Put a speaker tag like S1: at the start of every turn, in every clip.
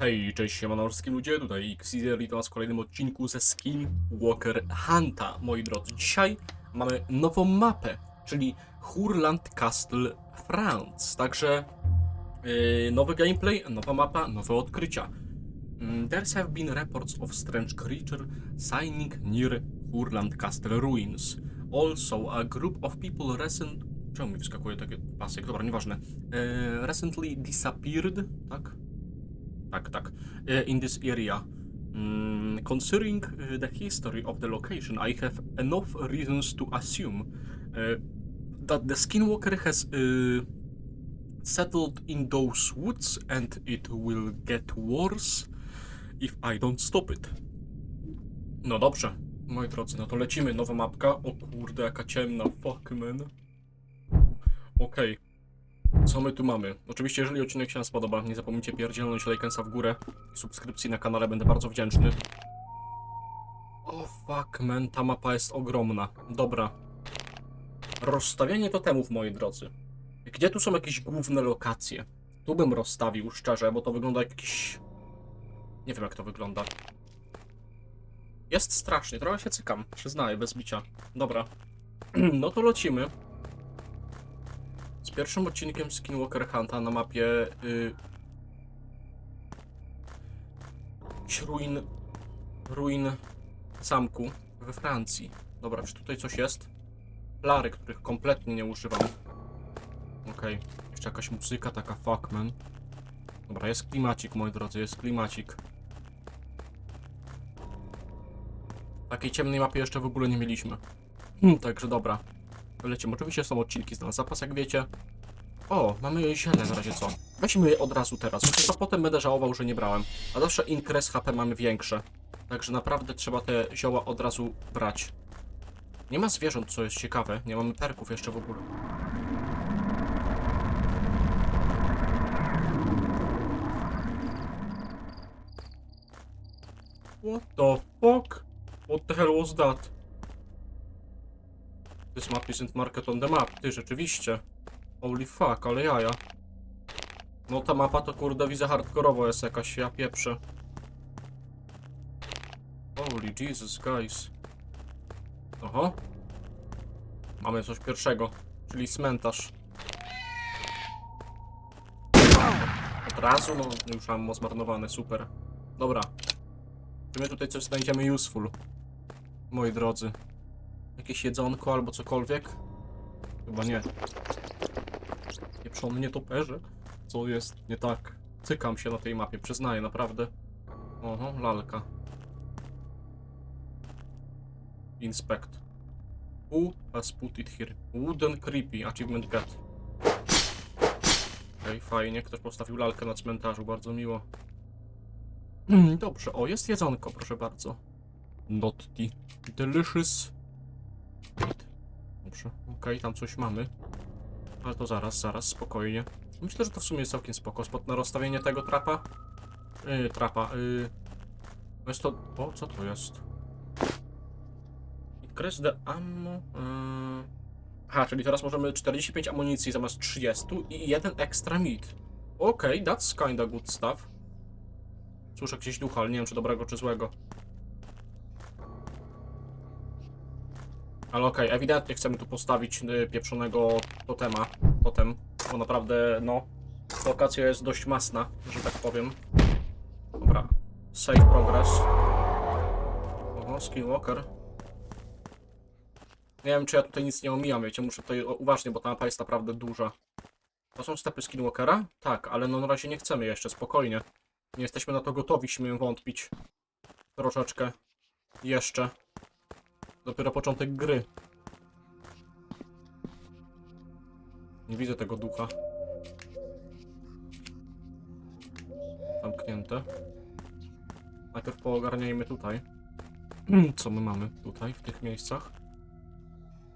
S1: Hej, cześć siemanorskie ludzie, tutaj Xezer i to was w kolejnym odcinku ze Skinwalker Hunta, moi drodzy. Dzisiaj mamy nową mapę, czyli Hurland Castle France, także yy, nowy gameplay, nowa mapa, nowe odkrycia. Mm, There have been reports of strange creature signing near Hurland Castle ruins. Also, a group of people recent... Czemu mi wskakuje takie pasek? Dobra, nieważne. Yy, recently disappeared, tak? Tak, tak. Uh, in this area. Mm, considering uh, the history of the location, I have enough reasons to assume uh, that the Skinwalker has settled in those woods and it will get worse if I don't stop it. No dobrze, moi drodzy, no to lecimy. Nowa mapka. O kurde, jaka ciemna. Fuck, man. Okej. Co my tu mamy? Oczywiście, jeżeli odcinek się spodoba, nie zapomnijcie pierdzielnąć lajkensa w górę i subskrypcji na kanale, będę bardzo wdzięczny. O fuck man, ta mapa jest ogromna. Dobra. Rozstawianie totemów, moi drodzy. Gdzie tu są jakieś główne lokacje? Tu bym rozstawił, szczerze, bo to wygląda jak jakiś... Nie wiem jak to wygląda. Jest strasznie, trochę się cykam, przyznaję, bez bicia. Dobra. No to lecimy z pierwszym odcinkiem Skinwalker Hunta na mapie y, ruin, ruin zamku we Francji. Dobra, czy tutaj coś jest? Plary, których kompletnie nie używam. Okej, jeszcze jakaś muzyka taka fuck man. Dobra, jest klimacik moi drodzy, jest klimacik. Takiej ciemnej mapy jeszcze w ogóle nie mieliśmy. Hmm, także dobra. Lecimy. Oczywiście są odcinki z nas zapas, jak wiecie. O, mamy ziele w razie co. Weźmy je od razu teraz, bo to potem będę żałował, że nie brałem. A zawsze inkres HP mamy większe. Także naprawdę trzeba te zioła od razu brać. Nie ma zwierząt, co jest ciekawe. Nie mamy perków jeszcze w ogóle. What the fuck? What the hell was that? This map isn't market on the map. Ty, rzeczywiście. Holy fuck, ale jaja. No ta mapa to kurde widzę hardkorowo jest jakaś, ja pieprzę. Holy Jesus, guys. Oho. Mamy coś pierwszego, czyli cmentarz. Od razu, no już ammo zmarnowane, super. Dobra. Czy my tutaj coś znajdziemy useful? Moi drodzy. Jakieś jedzonko albo cokolwiek? Chyba nie. Pieprzony nietoperze? Co jest nie tak? Cykam się na tej mapie, przyznaję, naprawdę. Oho, lalka. Inspect. Who has put it here? Wooden creepy, achievement get. Okej, fajnie, ktoś postawił lalkę na cmentarzu, bardzo miło. Dobrze, o, jest jedzonko, proszę bardzo. Not tea. Delicious. Dobrze, okej, tam coś mamy. Ale to zaraz, zaraz, spokojnie. Myślę, że to w sumie jest całkiem spoko. Spot na rozstawienie tego trapa. Yy, trapa, yy. No jest to... O, co to jest? Increase the ammo... Yy... Aha, czyli teraz możemy 45 amunicji zamiast 30 i jeden extra meat. Okej, okay, that's kinda good stuff. Słyszę gdzieś ducha, ale nie wiem czy dobrego czy złego. Ale okej, ewidentnie chcemy tu postawić y, pieprzonego totema. Totem, bo naprawdę, no, lokacja jest dość masna, że tak powiem. Dobra, save progress. Oho, skinwalker. Nie wiem, czy ja tutaj nic nie omijam, wiecie, muszę tutaj uważnie, bo ta mapa jest naprawdę duża. To są stepy skinwalkera? Tak, ale no na razie nie chcemy jeszcze, spokojnie. Nie jesteśmy na to gotowi, śmiem wątpić. Troszeczkę. Jeszcze. Dopiero początek gry. Nie widzę tego ducha. Zamknięte. Najpierw poogarniajmy tutaj. Co my mamy tutaj, w tych miejscach?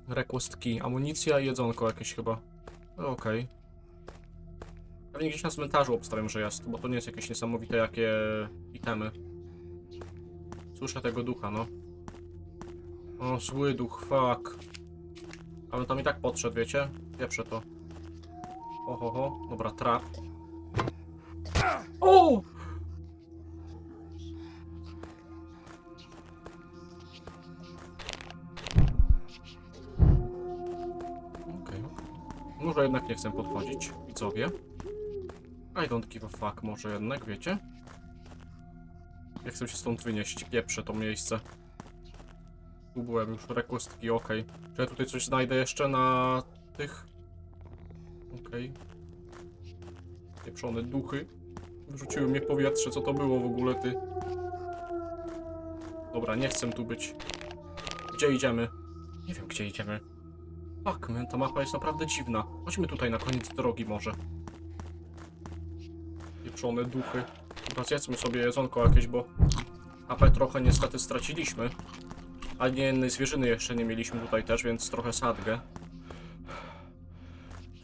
S1: Request key. Amunicja i jedzonko jakieś chyba. No, Okej. Pewnie gdzieś na cmentarzu obstawiam, że jest, bo to nie jest jakieś niesamowite jakie itemy. Słyszę tego ducha, no. O, zły duch, fuck. Ale tam i tak podszedł, wiecie? Wieprzę to. Oho, ho. dobra, trap. O! Okay. Może jednak nie chcę podchodzić, widzowie. I don't give a fuck, może jednak, wiecie? Jak chcę się stąd wynieść, pieprzę to miejsce. Tu byłem już, requestki, okej. Czy ja tutaj coś znajdę jeszcze na tych? Okej. Pieprzone duchy. Wrzuciły mnie w powietrze, co to było w ogóle, ty? Dobra, nie chcę tu być. Gdzie idziemy? Nie wiem, gdzie idziemy. Fuck, man, ta mapa jest naprawdę dziwna. Chodźmy tutaj na koniec drogi może. Pieprzone duchy. Dobra, zjedzmy sobie jedzonko jakieś, bo AP trochę niestety straciliśmy. A nie jednej zwierzyny jeszcze nie mieliśmy tutaj też, więc trochę sadgę.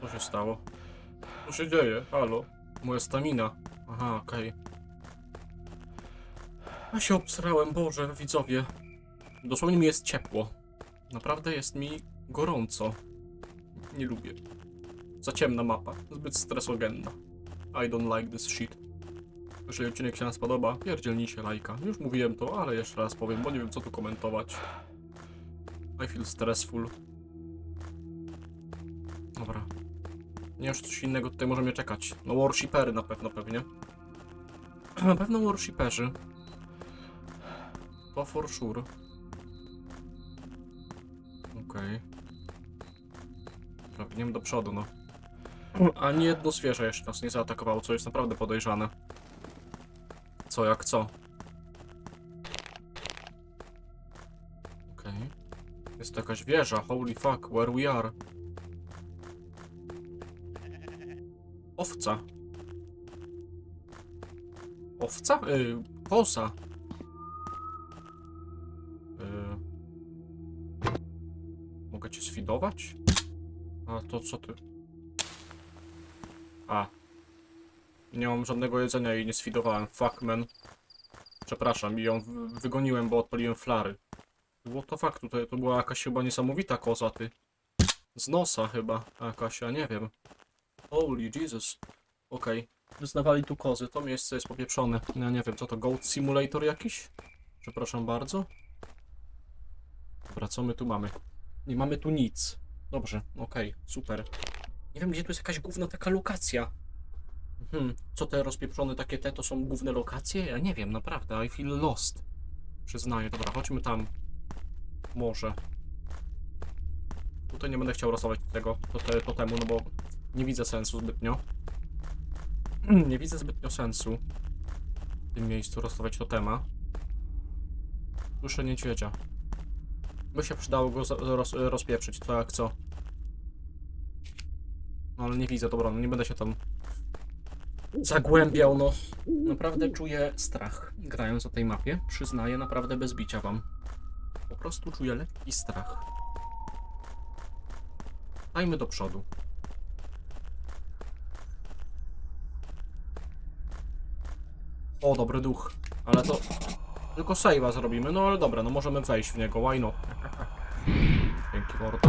S1: Co się stało? Co się dzieje? Halo? Moja stamina. Aha, okej. Ja się obsrałem, Boże, widzowie. Dosłownie mi jest ciepło. Naprawdę jest mi gorąco. Nie lubię. Za ciemna mapa. Zbyt stresogenna. I don't like this shit. Jeżeli odcinek się nas podoba, pierdzielnijcie lajka. Już mówiłem to, ale jeszcze raz powiem, bo nie wiem co tu komentować. I feel stressful. Dobra. Nie już coś innego tutaj może mnie czekać. No worshipery na pewno pewnie. Na pewno worshiperzy. To for sure. Okej. Okay. Biegniemy do przodu, no. Ani jedno zwierzę jeszcze nas nie zaatakowało, co jest naprawdę podejrzane. Co jak co? Okej. Jest to jakaś wieża, holy fuck, where we are. Owca. Owca? Yy, kosa. Yy. Mogę cię sfidować? A to co ty? A. Nie mam żadnego jedzenia i nie sfidowałem. Fuck man. Przepraszam, i ją wy- wygoniłem, bo odpaliłem flary. What the fuck, tutaj to była jakaś chyba niesamowita koza, ty. Z nosa chyba jakaś, ja nie wiem. Holy Jesus. Okej. Wyznawali tu kozy, to miejsce jest popieprzone. Ja nie wiem, co to, Goat Simulator jakiś? Przepraszam bardzo. Dobra, co my tu mamy? Nie mamy tu nic. Dobrze, okej, super. Nie wiem, gdzie tu jest jakaś główna taka lokacja. Hmm, co te rozpieprzone takie te to są główne lokacje? Ja nie wiem, naprawdę, I feel lost. Przyznaję, dobra, chodźmy tam. Może. Tutaj nie będę chciał losować tego to, te, totemu, no bo nie widzę sensu zbytnio. nie widzę zbytnio sensu w tym miejscu losować totema. Słyszę niedźwiedzia. By się przydało go roz, rozpieprzyć, to jak co. No ale nie widzę, dobra, no nie będę się tam zagłębiał, no. Naprawdę czuję strach grając na tej mapie. Przyznaję, naprawdę bez bicia wam. Po prostu czuję lekki strach. Dajmy do przodu. O, dobry duch. Ale to... Tylko save'a zrobimy, no ale dobra, no możemy wejść w niego, why not? Dzięki mordo.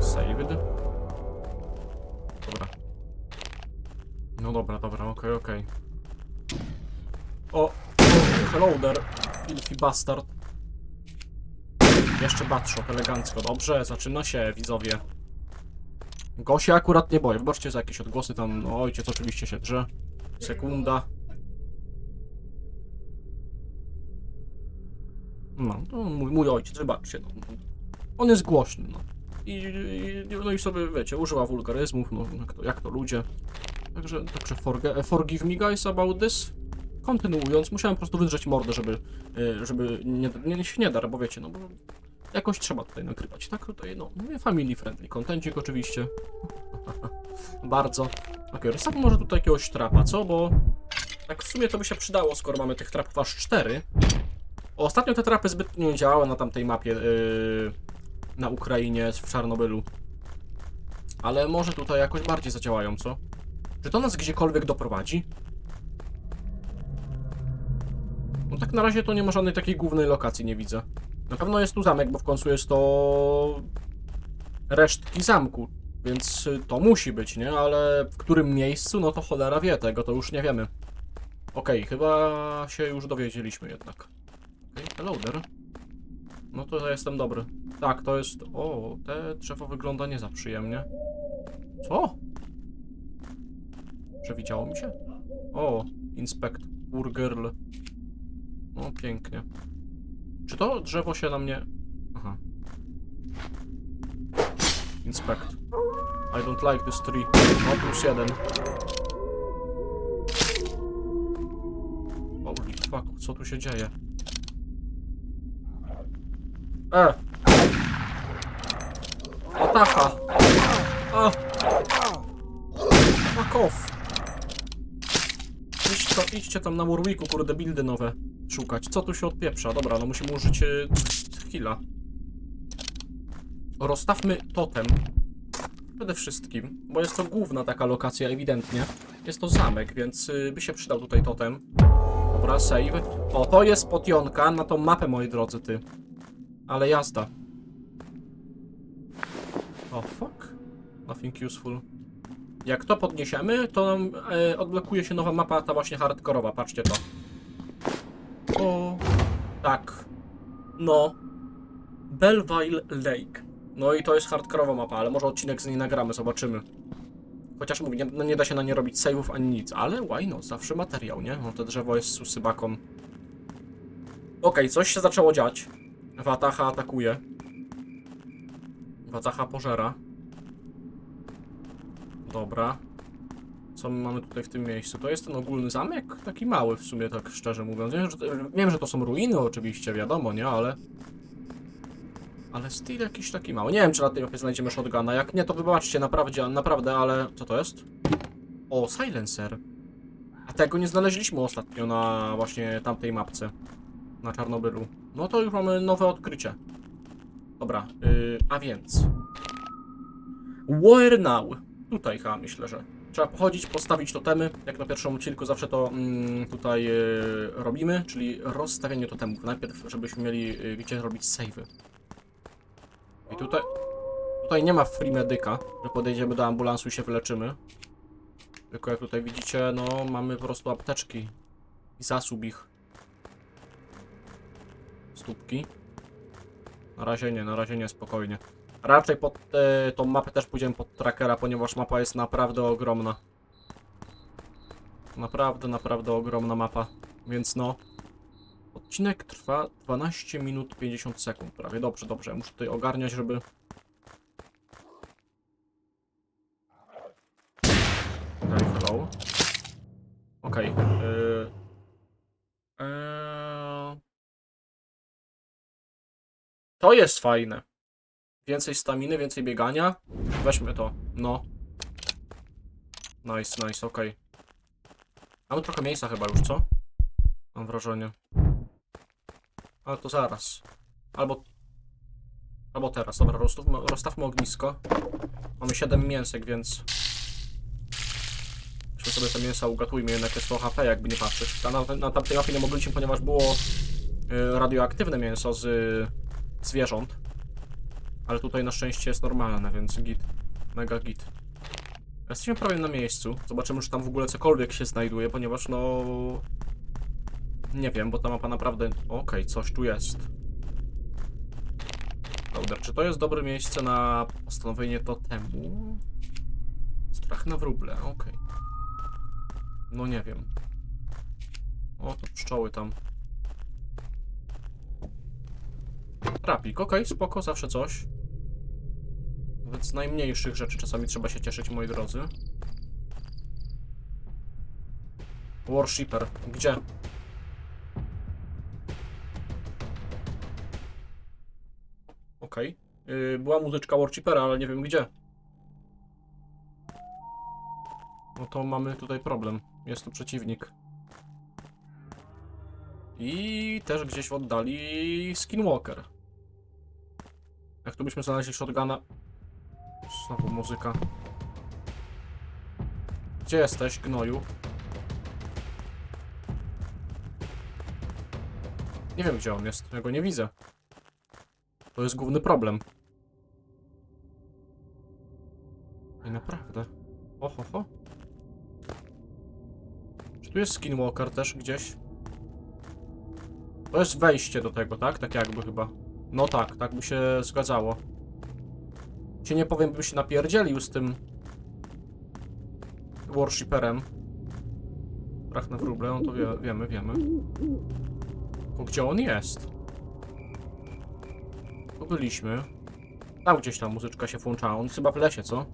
S1: Saved. No dobra, dobra, okej, okej. O! Hello there, filthy bastard. Jeszcze batshot, elegancko. Dobrze, zaczyna się, widzowie. Go się akurat nie boję. Wybaczcie za jakieś odgłosy tam. No, ojciec oczywiście się drze. Sekunda. No, to mój, mój ojciec, wybaczcie. No. On jest głośny, no. I, i, no i sobie, wiecie, używa wulgaryzmów, no, jak to, jak to ludzie. Także, także forge, forgive me guys about this. Kontynuując, musiałem po prostu wydrzeć mordę, żeby, y, żeby nie, nie się nie dar, bo wiecie, no bo jakoś trzeba tutaj nagrywać, tak? Tutaj, no, family friendly contencik oczywiście. Bardzo. Okej, okay, może tutaj jakiegoś trapa, co? Bo tak w sumie to by się przydało, skoro mamy tych trapów aż cztery. Ostatnio te trapy zbytnio nie działały na tamtej mapie yy, na Ukrainie, w Czarnobylu. Ale może tutaj jakoś bardziej zadziałają, co? Czy to nas gdziekolwiek doprowadzi? No tak na razie to nie ma żadnej takiej głównej lokacji, nie widzę. Na pewno jest tu zamek, bo w końcu jest to resztki zamku, więc to musi być, nie? Ale w którym miejscu, no to cholera wie, tego to już nie wiemy. Okej, chyba się już dowiedzieliśmy jednak. Okej, hello there. No to jestem dobry. Tak, to jest... O, te drzewo wygląda nie za przyjemnie. Co? Przewidziało mi się? O, inspekt. Poor girl. O, pięknie. Czy to drzewo się na mnie... Aha. Inspect. I don't like this tree. O, plus jeden. Holy fuck, co tu się dzieje? E! Ataka! A! Fuck off! Idźcie tam na Warwicku, kurde, buildy nowe szukać. Co tu się odpieprza? Dobra, no musimy użyć y, heal'a. Rozstawmy totem. Przede wszystkim, bo jest to główna taka lokacja, ewidentnie. Jest to zamek, więc y, by się przydał tutaj totem. Dobra, save. O, to jest potionka na tą mapę, moi drodzy, ty. Ale jazda. O, fuck. Nothing useful. Jak to podniesiemy, to nam e, odblokuje się nowa mapa, ta właśnie hardkorowa, patrzcie to. O, tak. No. Belleville Lake. No i to jest hardkorowa mapa, ale może odcinek z niej nagramy, zobaczymy. Chociaż mówię, nie, no nie da się na nie robić save'ów ani nic, ale why zawsze materiał, nie? No to drzewo jest susybaką. Okej, coś się zaczęło dziać. Wataha atakuje. Wataha pożera. Dobra. Co my mamy tutaj w tym miejscu? To jest ten ogólny zamek? Taki mały w sumie, tak szczerze mówiąc. Wiem, że, wiem, że to są ruiny oczywiście, wiadomo, nie? Ale... Ale styl jakiś taki mały. Nie wiem, czy na tej mapie znajdziemy shotguna. Jak nie, to wybaczcie, naprawdę, naprawdę, ale... Co to jest? O, silencer. A tego nie znaleźliśmy ostatnio na właśnie tamtej mapce. Na Czarnobylu. No to już mamy nowe odkrycie. Dobra, yy, a więc... Where now? Tutaj chyba myślę, że trzeba pochodzić, postawić totemy. Jak na pierwszym odcinku zawsze to mm, tutaj e, robimy, czyli rozstawianie totemów. Najpierw, żebyśmy mieli e, gdzie robić savey. I tutaj, tutaj nie ma free medyka, że podejdziemy do ambulansu i się wyleczymy. Tylko jak tutaj widzicie, no mamy po prostu apteczki i zasób ich. Stópki. Na razie nie, na razie nie, spokojnie. Raczej pod e, tą mapę też pójdziemy pod trackera, ponieważ mapa jest naprawdę ogromna. Naprawdę, naprawdę ogromna mapa. Więc no. Odcinek trwa 12 minut 50 sekund prawie. Dobrze, dobrze. Muszę tutaj ogarniać, żeby... Okej, hello. Okej. yy. Eee... To jest fajne. Więcej staminy, więcej biegania. Weźmy to. No. Nice, nice, okej. Mamy trochę miejsca chyba już, co? Mam wrażenie. Ale to zaraz. Albo... Albo teraz. Dobra, rozstawmy, rozstawmy ognisko. Mamy 7 mięsek, więc... Weźmy sobie te mięsa, ugatujmy, jednak jest to HP, jakby nie patrzeć. Na, na, na tamtej mapie nie mogliśmy, ponieważ było y, radioaktywne mięso z y, zwierząt. Ale tutaj na szczęście jest normalne, więc git. Mega git. Jesteśmy prawie na miejscu. Zobaczymy, czy tam w ogóle cokolwiek się znajduje, ponieważ no... Nie wiem, bo ta mapa naprawdę... Okej, coś tu jest. Dobra, czy to jest dobre miejsce na postanowienie totemu? Strach na wróble, okej. No nie wiem. O, to pszczoły tam. Trapik, okej, spoko, zawsze coś. Nawet z najmniejszych rzeczy czasami trzeba się cieszyć, moi drodzy. Worshipper, gdzie? Okej. Yy, była muzyczka Worshipera, ale nie wiem gdzie. No to mamy tutaj problem. Jest tu przeciwnik. I też gdzieś w oddali Skinwalker. Jak tu byśmy znaleźli shotguna... Znowu muzyka. Gdzie jesteś, gnoju? Nie wiem, gdzie on jest. Ja go nie widzę. To jest główny problem. I naprawdę. Oho, ho. Czy tu jest Skinwalker też gdzieś? To jest wejście do tego, tak? Tak jakby chyba. No tak, tak by się zgadzało. Cię nie powiem, bym się napierdzielił z tym worshipperem. Strach na wróble, no to wie, wiemy, wiemy. Tylko gdzie on jest? Tu byliśmy. Tam gdzieś tam muzyczka się włączała. On chyba w lesie, co?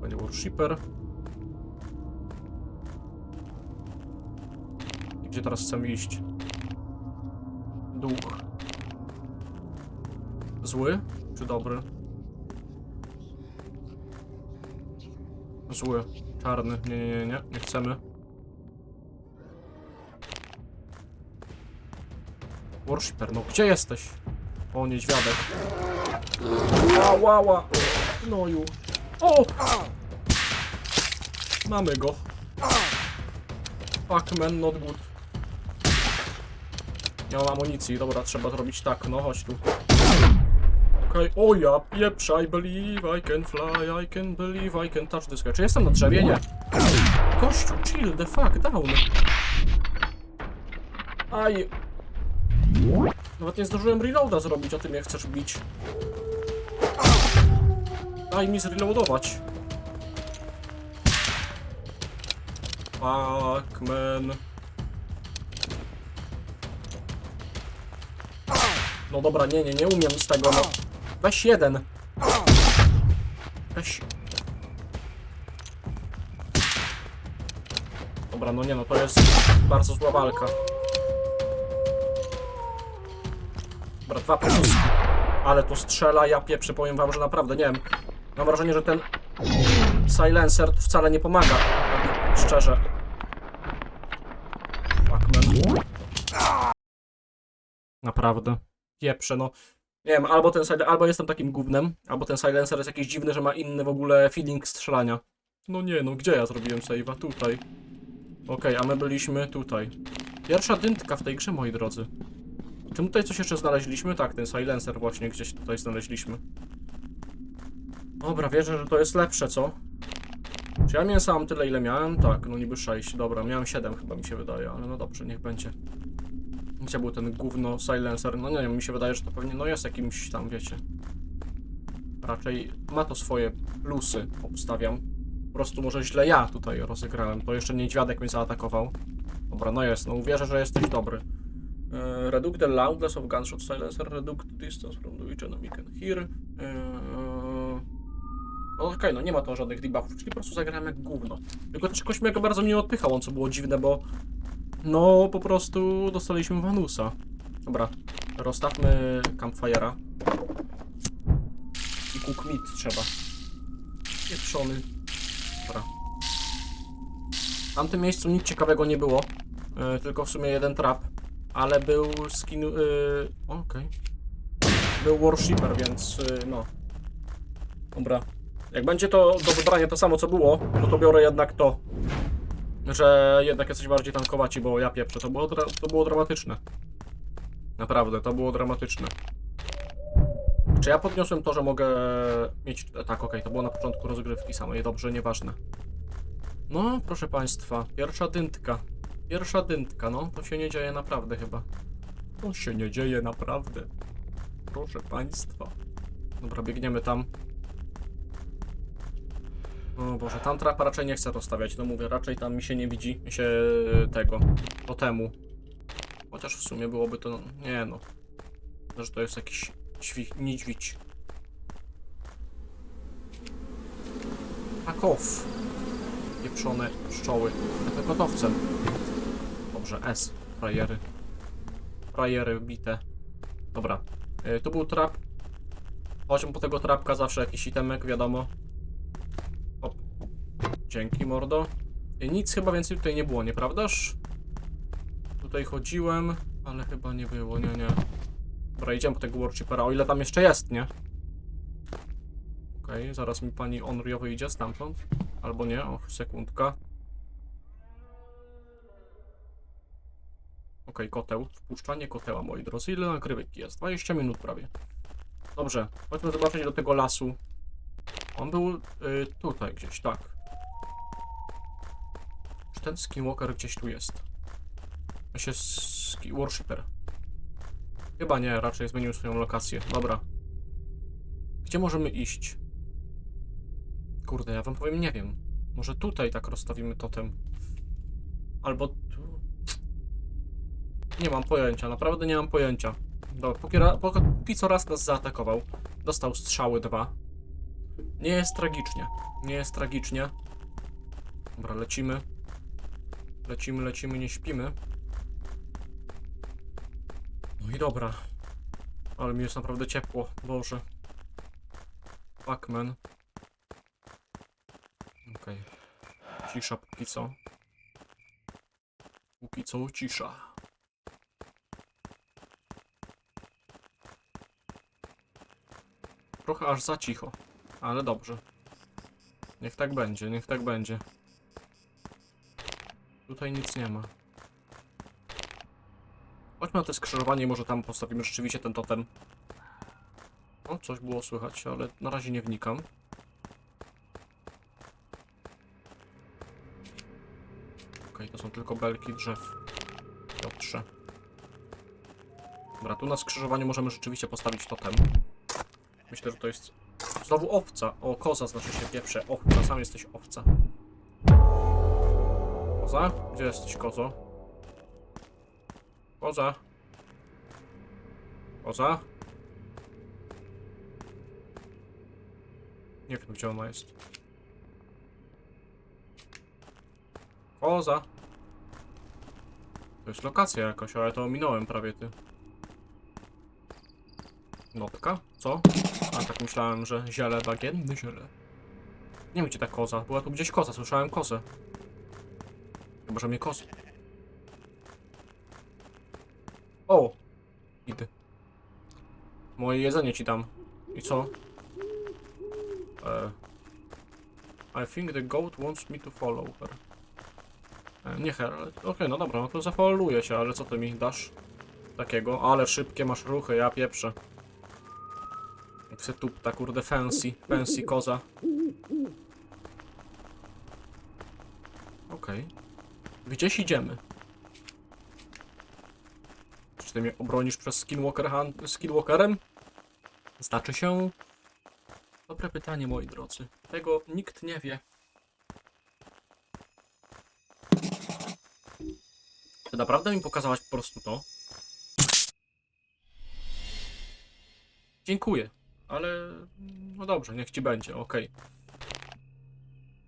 S1: Panie worshipper. I gdzie teraz chcemy iść? Duch. Zły czy dobry? Zły. Czarny. Nie, nie, nie, nie. Nie chcemy. Worshipper, no gdzie jesteś? O, niedźwiadek. Ła, ła. No ju. O! Mamy go. Fuck man, not good. Nie mam amunicji, dobra, trzeba zrobić tak, no chodź tu. Okej, o ja pieprz, I believe I can fly, I can believe I can touch the sky. Czy jestem na drzewie? Nie. Kościół, chill, the fuck, down. Aj. Nawet nie zdążyłem reloada zrobić, o tym jak chcesz bić. Daj mi zreloadować. Fuck, man. No dobra, nie, nie, nie umiem z tego, no. Weź jeden. Weź. Dobra, no nie no, to jest bardzo zła walka. Dobra, dwa pluski. Ale to strzela, ja pieprzę, powiem wam, że naprawdę, nie wiem. Mam wrażenie, że ten silencer wcale nie pomaga. Tak szczerze. Fuckman. Naprawdę. Pieprze, no. Nie wiem, albo ten albo jestem takim gównem, albo ten silencer jest jakiś dziwny, że ma inny w ogóle feeling strzelania. No nie, no gdzie ja zrobiłem save'a? Tutaj. Okej, a my byliśmy tutaj. Pierwsza dyntka w tej grze, moi drodzy. Czy tutaj coś jeszcze znaleźliśmy? Tak, ten silencer właśnie gdzieś tutaj znaleźliśmy. Dobra, wierzę, że to jest lepsze, co? Czy ja mięsa mam tyle, ile miałem? Tak, no niby 6. Dobra, miałem 7 chyba mi się wydaje, ale no dobrze, niech będzie. Gdzie był ten gówno silencer? No nie wiem, mi się wydaje, że to pewnie no jest jakimś tam, wiecie. Raczej ma to swoje plusy, obstawiam. Po prostu może źle ja tutaj rozegrałem. To jeszcze niedźwiadek mnie zaatakował. Dobra, no jest, no uwierzę, że jesteś dobry. Uh, reduce the loudness of gunshot silencer, reduce distance from the which enemy can hear. No okej, no nie ma to żadnych debuffów, czyli po prostu zagrałem jak gówno. Tylko jakoś mnie go bardzo mnie odpychał, on co było dziwne, bo no po prostu dostaliśmy Vanusa. Dobra, rozstawmy campfire'a. I cook meat trzeba. Pieprzony. Dobra. W tamtym miejscu nic ciekawego nie było, e, tylko w sumie jeden trap, ale był skin... Yy, Okej. Był worshipper, więc yy, no. Dobra. Jak będzie to do wybrania to samo co było, no to biorę jednak to. Że jednak jesteś bardziej tankowaci, bo ja pieprzę. To było, to było dramatyczne. Naprawdę, to było dramatyczne. Czy ja podniosłem to, że mogę mieć... Tak, okej, to było na początku rozgrywki samej. Dobrze, nieważne. No, proszę państwa, pierwsza dyntka. Pierwsza dyntka, no, to się nie dzieje naprawdę chyba. To się nie dzieje naprawdę. Proszę państwa. Dobra, biegniemy tam. O Boże, tam trapa raczej nie chcę rozstawiać, no mówię, raczej tam mi się nie widzi się tego, totemu. Chociaż w sumie byłoby to, no, nie no. Że to jest jakiś niedźwiedź. Pakow. Pieprzone pszczoły. Ja to gotowcem. Dobrze, S. Frajery. Frajery bite. Dobra. Y, tu był trap. Chodźmy po tego trapka, zawsze jakiś itemek, wiadomo. Dzięki, mordo. Y, nic chyba więcej tutaj nie było, nieprawdaż? Tutaj chodziłem, ale chyba nie było, nie, nie. Dobra, idziemy po tego Warchippera, o ile tam jeszcze jest, nie? Okej, zaraz mi pani Onryo wyjdzie stamtąd. Albo nie, o, sekundka. Okej, koteł. Wpuszczanie koteła, moi drodzy. Ile nagrywek jest? 20 minut prawie. Dobrze, chodźmy zobaczyć do tego lasu. On był y, tutaj gdzieś, tak. Ten skinwalker gdzieś tu jest? To się ski worshipper. Chyba nie, raczej zmienił swoją lokację. Dobra. Gdzie możemy iść? Kurde, ja wam powiem, nie wiem. Może tutaj tak rozstawimy totem. Albo tu. Nie mam pojęcia, naprawdę nie mam pojęcia. Dobra, póki, ra, póki, póki co raz nas zaatakował. Dostał strzały dwa. Nie jest tragicznie. Nie jest tragicznie. Dobra, lecimy. Lecimy, lecimy, nie śpimy. No i dobra. Ale mi jest naprawdę ciepło, Boże. Pac-Man. Okej. Cisza póki co. Póki co cisza. Trochę aż za cicho, ale dobrze. Niech tak będzie, niech tak będzie. Tutaj nic nie ma. Chodźmy na te skrzyżowanie może tam postawimy rzeczywiście ten totem. O, coś było słychać, ale na razie nie wnikam. Okej, to są tylko belki drzew. Piotrze. Dobra, tu na skrzyżowaniu możemy rzeczywiście postawić totem. Myślę, że to jest... Znowu owca! O, koza znaczy się pieprze. Owca, sam jesteś owca. Koza? Gdzie jesteś, kozo? Koza? Koza? Nie wiem, gdzie ona jest. Koza! To jest lokacja jakaś, ale to ominąłem prawie, ty. Notka? Co? A tak myślałem, że ziele bagienne, ziele. Nie wiem, gdzie ta koza. Była tu gdzieś koza, słyszałem kozę. Chyba, że mnie kozy. O! Idę. Moje jedzenie ci dam. I co? E, I think the goat wants me to follow her. E, nie her, ale okej, no dobra, no to zafollowuję cię, ale co ty mi dasz? Takiego, ale szybkie masz ruchy, ja pieprzę. Jak se tu ta kurde fancy, fancy koza. Okej. Gdzieś idziemy? Czy ty mnie obronisz przez Skinwalker Han- Skinwalkerem? Znaczy się... Dobre pytanie, moi drodzy. Tego nikt nie wie. Czy naprawdę mi pokazałaś po prostu to? Dziękuję, ale... No dobrze, niech ci będzie, okej.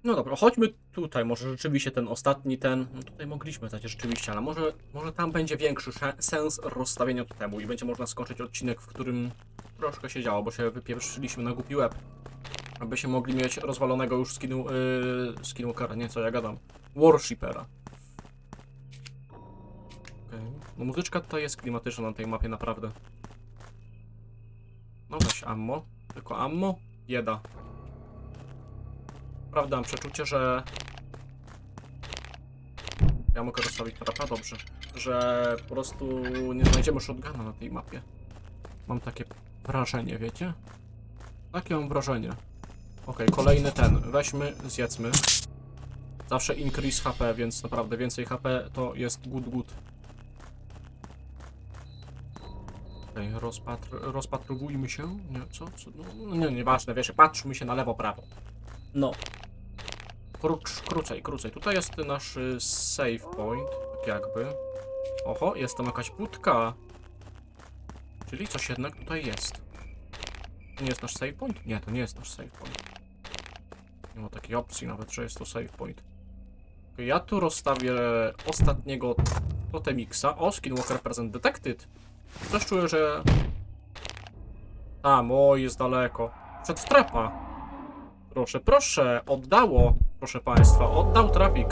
S1: No dobra, chodźmy tutaj, może rzeczywiście ten ostatni, ten... No tutaj mogliśmy dać rzeczywiście, ale może, może tam będzie większy sens rozstawienia totemu i będzie można skończyć odcinek, w którym troszkę się działo, bo się wypieprzyliśmy na głupi łeb. Aby się mogli mieć rozwalonego już skinu... Yy, skinwalkera, nie co ja gadam. Worshipera. Okej. No muzyczka tutaj jest klimatyczna na tej mapie, naprawdę. No weź ammo. Tylko ammo? Jeda. Prawda, mam przeczucie, że... Ja mogę rozstawić trapa? Dobrze. Że po prostu nie znajdziemy shotguna na tej mapie. Mam takie wrażenie, wiecie? Takie mam wrażenie. Okej, kolejny ten. Weźmy, zjedzmy. Zawsze increase HP, więc naprawdę więcej HP to jest good good. Okej, rozpatr rozpatrujmy się. Nie, co? co? No, nie, nieważne, wiesz, patrzmy się na lewo, prawo. No. Krócz, krócej, krócej. Tutaj jest nasz y, save point, tak jakby. Oho, jest tam jakaś budka. Czyli coś jednak tutaj jest. To nie jest nasz save point? Nie, to nie jest nasz save point. Nie ma takiej opcji nawet, że jest to save point. Ja tu rozstawię ostatniego totemixa. O, Skinwalker Present Detected. Też czuję, że... Tam, o, jest daleko. Przed trapa. Proszę, proszę, oddało, proszę państwa, oddał trafik.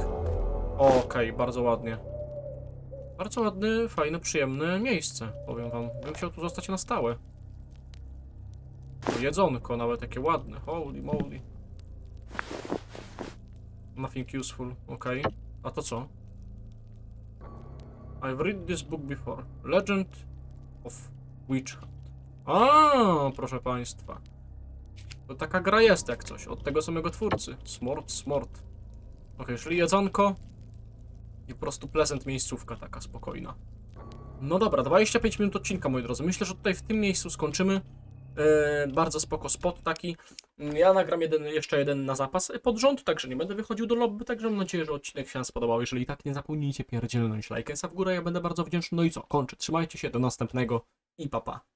S1: Okej, bardzo ładnie. Bardzo ładne, fajne, przyjemne miejsce, powiem wam. Bym chciał tu zostać na stałe. Jedzonko, nawet takie ładne. Holy moly. Nothing useful, okej. A to co? I've read this book before. Legend of Witch Hunt. A, proszę państwa. To taka gra jest jak coś, od tego samego twórcy. Smort, smort. Ok, czyli jedzonko i po prostu pleasant miejscówka taka spokojna. No dobra, 25 minut odcinka, moi drodzy. Myślę, że tutaj w tym miejscu skończymy. E, bardzo spoko spot taki. Mm, Ja nagram jeden, jeszcze jeden na zapas pod rząd, także nie będę wychodził do lobby, także mam nadzieję, że odcinek się spodobał. Jeżeli tak, nie zapomnijcie pierdzielnąć lajka w górę, ja będę bardzo wdzięczny. No i co, kończę. Trzymajcie się, do następnego i papa. Pa.